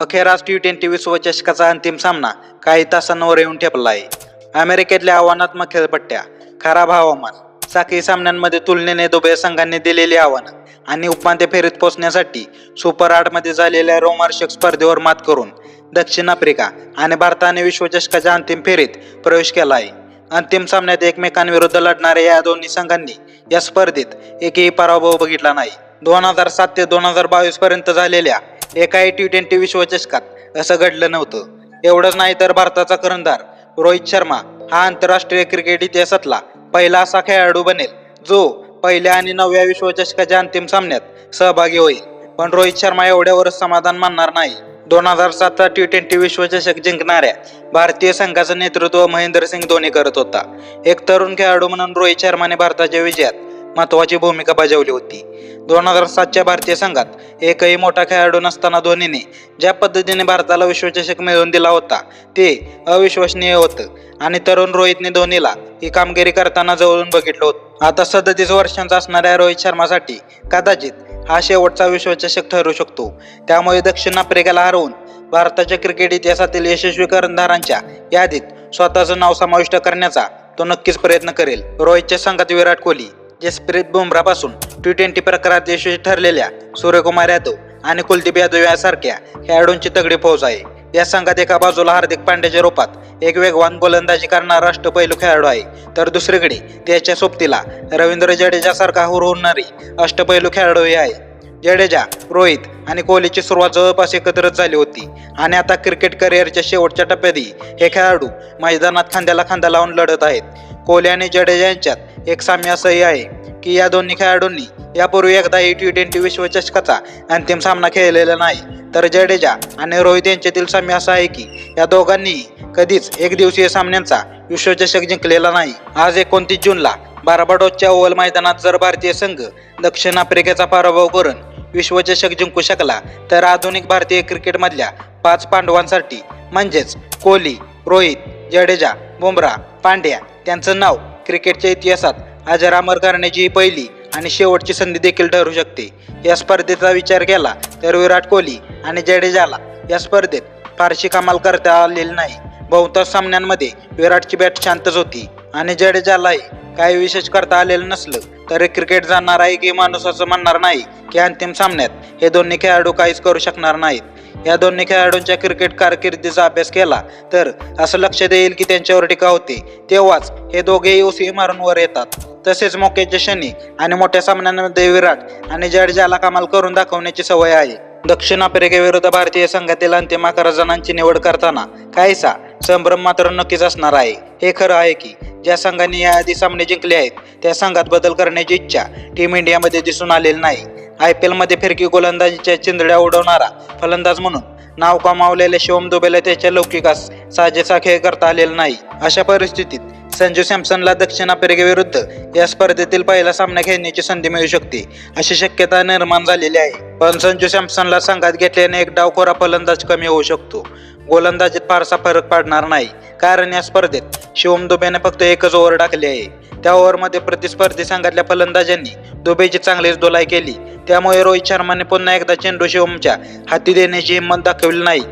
अखेर आज T twenty विश्वचषकाचा अंतिम सामना काही तासांवर येऊन ठेपला आहे अमेरिकेतल्या आव्हानात्मक खेळपट्ट्या खराब हवामान साखळी सामन्यांमध्ये तुलनेने दुबई संघांनी दिलेली आव्हानं आणि उपांत्य फेरीत पोहोचण्यासाठी सुपर आठमध्ये झालेल्या रोमार्शक स्पर्धेवर मात करून दक्षिण आफ्रिका आणि भारताने विश्वचषकाच्या अंतिम फेरीत प्रवेश केला आहे अंतिम सामन्यात एकमेकांविरुद्ध लढणाऱ्या या दोन्ही संघांनी या स्पर्धेत एकही पराभव बघितला नाही. दोन हजार सात ते दोन हजार बावीस पर्यंत झालेल्या एकाही टी ट्वेंटी विश्वचषकात असं घडलं नव्हतं. एवढंच नाही तर भारताचा कर्णधार रोहित शर्मा हा आंतरराष्ट्रीय क्रिकेट इतिहासातला पहिला असा खेळाडू बनेल जो पहिल्या आणि नवव्या विश्वचषकाच्या अंतिम सामन्यात सहभागी होईल. पण रोहित शर्मा एवढ्यावरच समाधान मानणार नाही. दोन हजार सातचा टी ट्वेंटी विश्वचषक जिंकणाऱ्या भारतीय संघाचं नेतृत्व महेंद्रसिंग धोनी करत होता. एक तरुण खेळाडू म्हणून रोहित शर्माने भारताच्या विजयात महत्वाची भूमिका बजावली होती. दोन हजार सातच्या भारतीय संघात एकही मोठा खेळाडू नसताना धोनीने ज्या पद्धतीने भारताला विश्वचषक मिळवून दिला होता ते अविश्वसनीय होतं. आणि तरुण रोहितने धोनीला ही कामगिरी करताना जवळून बघितलं होतं. आता सदतीस वर्षांचा असणाऱ्या रोहित शर्मासाठी कदाचित हा शेवटचा विश्वचषक ठरू शकतो. त्यामुळे दक्षिण आफ्रिकेला हरवून भारताच्या क्रिकेट इतिहासातील यशस्वी कर्णधारांच्या यादीत स्वतःचं नाव समाविष्ट करण्याचा तो नक्कीच प्रयत्न करेल. रोहितच्या संघात विराट कोहली जसप्रीत बुमरापासून टी ट्वेंटी प्रकारात यशस्वी ठरलेल्या सूर्यकुमार यादव आणि कुलदीप यादव यासारख्या खेळाडूंची तगडी फौज आहे. या संघात एका बाजूला हार्दिक पांड्याच्या रूपात एक वेगवान गोलंदाजी करणारा अष्टपैलू खेळाडू आहे. तर दुसरीकडे त्याच्या सोबतीला रवींद्र जडेजासारखा हुरहुरणारी अष्टपैलू खेळाडूही आहे. जडेजा रोहित आणि कोहलीची सुरुवात जवळपास एकत्रच झाली होती. आणि आता क्रिकेट करिअरच्या शेवटच्या टप्प्यातही हे खेळाडू मैदानात खांद्याला खांदा लावून लढत आहेत. कोहली आणि जडेजा यांच्यात एक साम्य असंही आहे की या दोन्ही खेळाडूंनी यापूर्वी एकदाही टी ट्वेंटी विश्वचषकाचा अंतिम सामना खेळलेला नाही तर जडेजा आणि रोहित यांच्यातील साम्य असं आहे की या दोघांनीही कधीच एक दिवसीय सामन्यांचा विश्वचषक जिंकलेला नाही. आज एकोणतीस जूनला बार्बाडोसच्या ओव्हल मैदानात जर भारतीय संघ दक्षिण आफ्रिकेचा पराभव करून विश्वचषक जिंकू शकला तर आधुनिक भारतीय क्रिकेटमधल्या पाच पांडवांसाठी म्हणजेच कोहली रोहित जडेजा बुमरा पांड्या त्यांचं नाव क्रिकेटच्या इतिहासात अजरामर करण्याची ही पहिली आणि शेवटची संधी देखील ठरू शकते. या स्पर्धेचा विचार केला तर विराट कोहली आणि जडेजाला या स्पर्धेत फारशी कमाल करता आलेली नाही. बहुतांश सामन्यांमध्ये विराटची बॅट शांतच होती आणि जडेजालाही काही विशेष करता आलेलं नसलं तरी क्रिकेट जाणणार आहे की माणूस असं म्हणणार नाही की अंतिम सामन्यात हे दोन्ही खेळाडू काहीच करू शकणार नाहीत. या दोन्ही खेळाडूंच्या क्रिकेट कारकिर्दीचा अभ्यास केला तर असं लक्ष देईल की त्यांच्यावर टीका होते. तेव्हाच हे दोघेही उसी मारून वर येतात. तसेच मोक्याच्या शनी आणि मोठ्या सामन्यांमध्ये विराट आणि जडेजाला कमाल करून दाखवण्याची सवय आहे. दक्षिण आफ्रिकेविरुद्ध भारतीय संघातील अंतिम अकरा जणांची निवड करताना काहीसा संभ्रम मात्र नक्कीच असणार आहे. हे खरं आहे की ज्या संघांनी याआधी सामने जिंकले आहेत त्या संघात बदल करण्याची इच्छा टीम इंडियामध्ये दिसून आलेली नाही. आय पी एलमध्ये फिरकी गोलंदाजीच्या चिंधड्या उडवणारा फलंदाज म्हणून नाव कमावलेल्या शिवम दुबेला त्याच्या लौकिकास साजेसा खेळ करता आलेला नाही. अशा परिस्थितीत संजू सॅमसनला दक्षिण आफ्रिकेविरुद्ध या स्पर्धेतील पहिला सामना खेळण्याची संधी मिळू शकते अशी शक्यता निर्माण झालेली आहे. पण संजू सॅमसनला संघात घेतल्याने एक डावखोरा फलंदाज कमी होऊ शकतो. गोलंदाजीत फारसा फरक पडणार नाही कारण या स्पर्धेत शिवम दुबेने फक्त एकच ओव्हर टाकली आहे. त्या ओव्हरमध्ये प्रतिस्पर्धी संघातल्या फलंदाजांनी दुबेची चांगलीच धुलाई केली. त्यामुळे रोहित शर्माने पुन्हा एकदा चेंडू शिवमच्या हाती देण्याची हिंमत दाखवली नाही.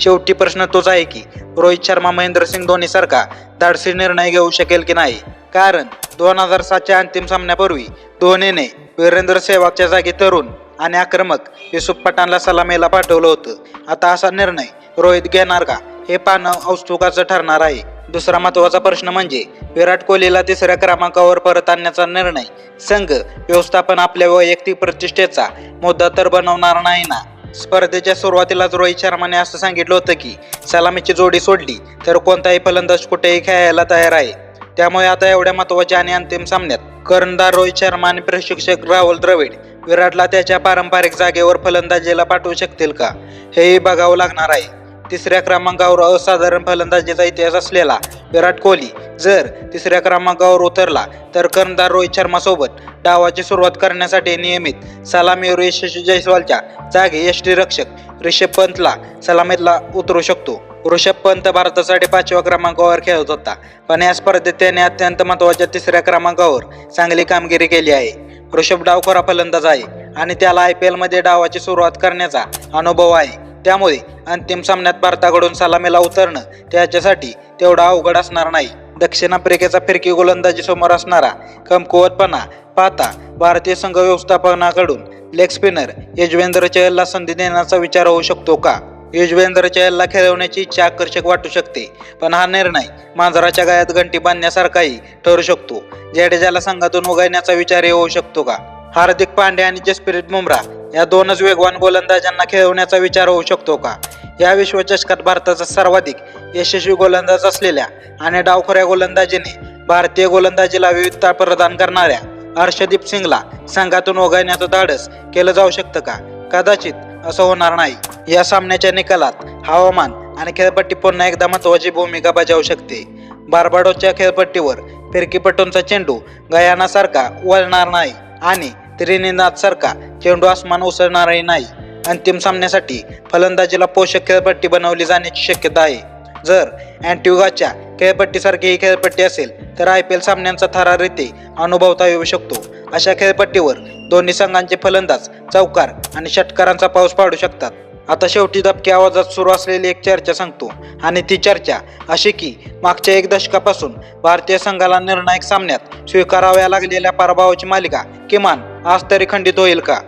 शेवटी प्रश्न तोच आहे की रोहित शर्मा महेंद्रसिंग धोनी सारखा धाडसी निर्णय घेऊ शकेल की नाही? कारण दोन हजार सातच्या अंतिम सामन्यापूर्वी धोनीने वीरेंद्र सेहवागच्या जागी तरुण आणि आक्रमक युसुफ पठाणला सलामीला पाठवलं होतं. आता असा निर्णय रोहित घेणार का? हे पाहणं औत्सुकाचं ठरणार आहे. दुसरा महत्त्वाचा प्रश्न म्हणजे विराट कोहलीला तिसऱ्या क्रमांकावर परत आणण्याचा निर्णय संघ व्यवस्थापन आपल्या वैयक्तिक प्रतिष्ठेचा मुद्दा तर बनवणार नाही ना? स्पर्धेच्या सुरुवातीलाच रोहित शर्माने असं सांगितलं होतं की सलामीची जोडी सोडली तर कोणताही फलंदाज कुठेही खेळायला तयार आहे. त्यामुळे आता एवढ्या महत्त्वाच्या आणि अंतिम सामन्यात कर्णधार रोहित शर्मा आणि प्रशिक्षक राहुल द्रविड विराटला त्याच्या पारंपरिक जागेवर फलंदाजीला पाठवू शकतील का? हेही बघावं लागणार आहे. तिसऱ्या क्रमांकावर असाधारण फलंदाजीचा इतिहास असलेला विराट कोहली जर तिसऱ्या क्रमांकावर उतरला तर कर्णधार रोहित शर्मासोबत डावाची सुरुवात करण्यासाठी नियमित सलामीवर यशस्वी जयस्वालच्या जागी यष्टीरक्षक रिषभ पंतला सलामीतला उतरू शकतो. ऋषभ पंत भारतासाठी पाचव्या क्रमांकावर खेळत होता. पण या स्पर्धेत त्याने अत्यंत महत्त्वाच्या तिसऱ्या क्रमांकावर चांगली कामगिरी केली आहे. ऋषभ डावखोरा फलंदाज आहे आणि त्याला आय पी एलमध्ये डावाची सुरुवात करण्याचा अनुभव आहे. त्यामुळे अंतिम सामन्यात भारताकडून सलामीला उतरणं त्याच्यासाठी तेवढा अवघड असणार नाही. दक्षिण आफ्रिकेचा फिरकी गोलंदाजी समोर असणारा कमकुवतपणा पाहता भारतीय संघ व्यवस्थापनाकडून लेग स्पिनर यजवेंद्र चहलला संधी देण्याचा विचार होऊ शकतो का? युजवेंद्रच्या याला खेळवण्याची इच्छा आकर्षक वाटू शकते पण हा निर्णय मांजराच्या गायात घंटी बांधण्यासारखाही ठरू शकतो. जडेजाला संघातून उगायण्याचा विचारही होऊ शकतो का? हार्दिक पांड्या आणि जसप्रीत बुमरा या दोनच वेगवान गोलंदाजांना खेळवण्याचा विचार होऊ शकतो का? या विश्वचषकात भारताचा सर्वाधिक यशस्वी गोलंदाज असलेल्या आणि डावखोऱ्या गोलंदाजीने भारतीय गोलंदाजीला विविधता प्रदान करणाऱ्या हर्षदीप सिंगला संघातून वगळण्याचं धाडस केलं जाऊ शकतं का? कदाचित असं होणार नाही. या सामन्याच्या निकालात हवामान आणि खेळपट्टी पुन्हा एकदा महत्वाची भूमिका बजावू शकते. बार्बाडोसच्या खेळपट्टीवर फिरकीपटूंचा चेंडू गयानासारखा वळणार नाही आणि त्रिनिनाथसारखा चेंडू आसमान उसळणारही नाही. अंतिम सामन्यासाठी फलंदाजीला पोषक खेळपट्टी बनवली जाण्याची शक्यता आहे. जर अँटिगाच्या खेळपट्टीसारखी ही खेळपट्टी असेल तर आय पी एल सामन्यांचा थराररीते अनुभवता येऊ शकतो. अशा खेळपट्टीवर दोन्ही संघांचे फलंदाज चौकार आणि षटकारांचा पाऊस पाडू शकतात. आता शेवटी दबक्या आवाजात सुरू असलेली एक चर्चा सांगतो. आणि ती चर्चा अशी की मागच्या एक दशकापासून भारतीय संघाला निर्णायक सामन्यात स्वीकाराव्या लागलेल्या पराभवाची मालिका किमान आज तरी खंडित होईल का?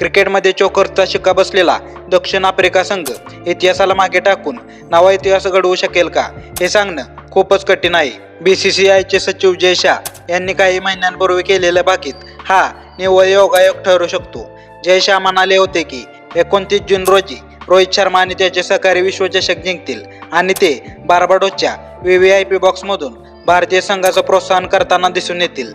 क्रिकेटमध्ये चोकरचा शिक्का बसलेला दक्षिण आफ्रिका संघ इतिहासाला मागे टाकून नवा इतिहास घडवू शकेल का हे सांगणं खूपच कठीण आहे. बी सी सी आयचे सचिव जय शाह यांनी काही महिन्यांपूर्वी केलेल्या बाकीत हा निव्वळ योगायोग ठरू शकतो. जय शाह म्हणाले होते की एकोणतीस जून रोजी रोहित शर्मा आणि त्याचे सहकारी विश्वचषक जिंकतील आणि ते बार्बाडोसच्या व्ही व्ही आय पी बॉक्समधून भारतीय संघाचं प्रोत्साहन करताना दिसून येतील.